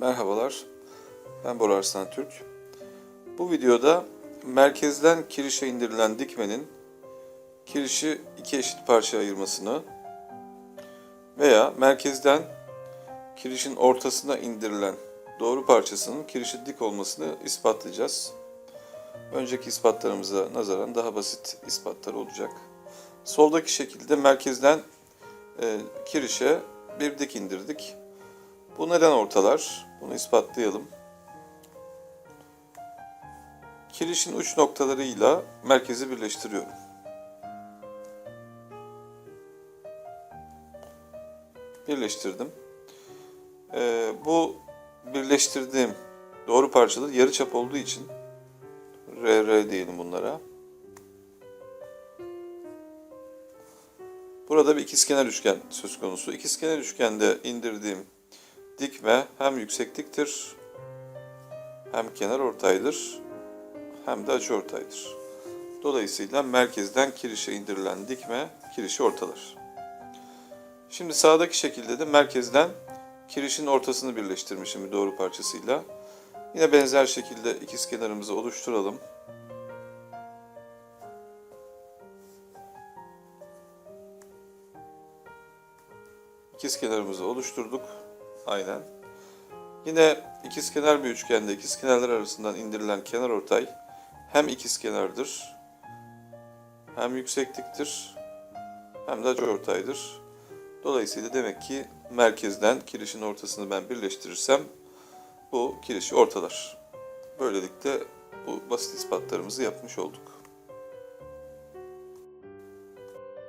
Merhabalar, ben Bora Arslan Türk. Bu videoda merkezden kirişe indirilen dikmenin kirişi iki eşit parçaya ayırmasını veya merkezden kirişin ortasına indirilen doğru parçasının kirişi dik olmasını ispatlayacağız. Önceki ispatlarımıza nazaran daha basit ispatlar olacak. Soldaki şekilde merkezden e, kirişe bir dik indirdik. Bu neden ortalar? Bunu ispatlayalım. Kirişin uç noktalarıyla merkezi birleştiriyorum. Birleştirdim. Ee, bu birleştirdiğim doğru parçalar yarıçap olduğu için RR diyelim bunlara. Burada bir ikizkenar üçgen söz konusu. İkizkenar üçgende indirdiğim dikme hem yüksekliktir, hem kenar ortaydır, hem de açı ortaydır. Dolayısıyla merkezden kirişe indirilen dikme kirişi ortalar. Şimdi sağdaki şekilde de merkezden kirişin ortasını birleştirmişim bir doğru parçasıyla. Yine benzer şekilde ikizkenarımızı oluşturalım. İkizkenarımızı oluşturduk. Aynen. Yine ikizkenar bir üçgende ikizkenarlar arasından indirilen kenar ortay hem ikizkenardır, hem yüksekliktir, hem de açıortaydır. Dolayısıyla demek ki merkezden kirişin ortasını ben birleştirirsem bu kirişi ortalar. Böylelikle bu basit ispatlarımızı yapmış olduk.